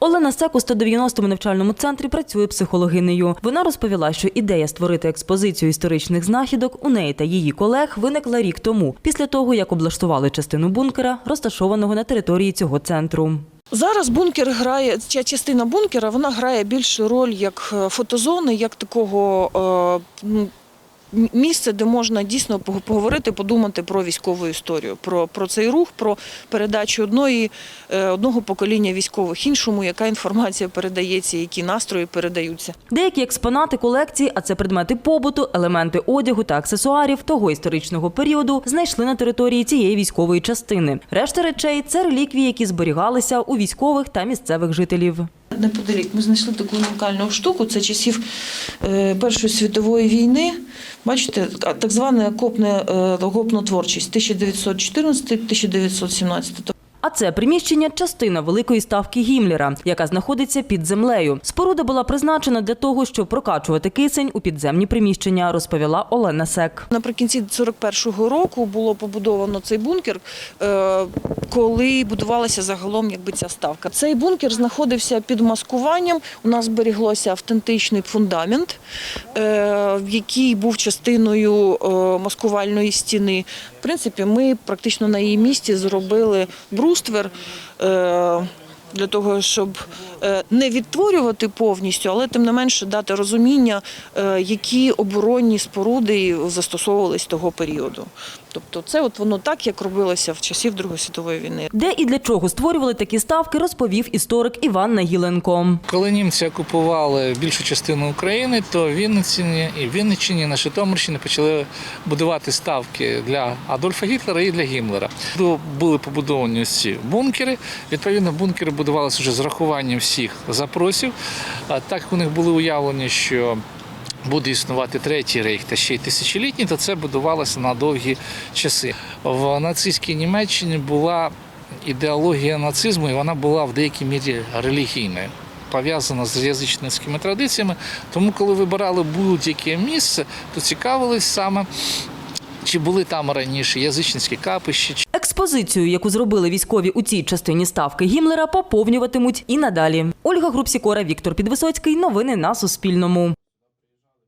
Олена Сек у 190-му навчальному центрі працює психологинею. Вона розповіла, що ідея створити експозицію історичних знахідок у неї та її колег виникла рік тому, після того як облаштували частину бункера, розташованого на території цього центру. Зараз бункер грає, ця частина бункера вона грає більшу роль як е, фотозони, як такого е, ну, місце, де можна дійсно поговорити, подумати про військову історію, про, про цей рух, про передачу одної, е, одного покоління військових іншому, яка інформація передається, які настрої передаються. Деякі експонати колекції, а це предмети побуту, елементи одягу та аксесуарів того історичного періоду, знайшли на території цієї військової частини. Решта речей це реліквії, які зберігалися у військових та місцевих жителів. Неподалік ми знайшли таку унікальну штуку. Це часів е, Першої світової війни. Бачите, так звана окопна, е, окопна творчість 1914-1917. А це приміщення частина великої ставки Гімлера, яка знаходиться під землею. Споруда була призначена для того, щоб прокачувати кисень у підземні приміщення, розповіла Олена Сек. Наприкінці 41-го року було побудовано цей бункер, е, коли будувалася загалом якби ця ставка. Цей бункер знаходився під маскуванням. У нас зберіглося автентичний фундамент, е, який був частиною е, маскувальної стіни. Принципі, ми практично на її місці зробили бруствер. Для того щоб е, не відтворювати повністю, але тим не менше дати розуміння, е, які оборонні споруди застосовувались того періоду. Тобто, це от воно так, як робилося в часів Другої світової війни. Де і для чого створювали такі ставки, розповів історик Іван Нагіленко. Коли німці окупували більшу частину України, то в Вінниці і в Вінниччині на Житомирщині почали будувати ставки для Адольфа Гітлера і для Гімлера. Бу- Були побудовані ці бункери. Відповідно, бункери будувалися вже з рахуванням всіх запросів. Так як у них були уявлені, що буде існувати третій рейх та ще й тисячолітній, то це будувалося на довгі часи. В нацистській Німеччині була ідеологія нацизму, і вона була в деякій мірі релігійною. Пов'язана з язичницькими традиціями. Тому, коли вибирали будь-яке місце, то цікавились саме, чи були там раніше язичницькі капищі, Експозицію, яку зробили військові у цій частині ставки Гімлера, поповнюватимуть і надалі. Ольга Групсікора, Віктор Підвисоцький. Новини на Суспільному.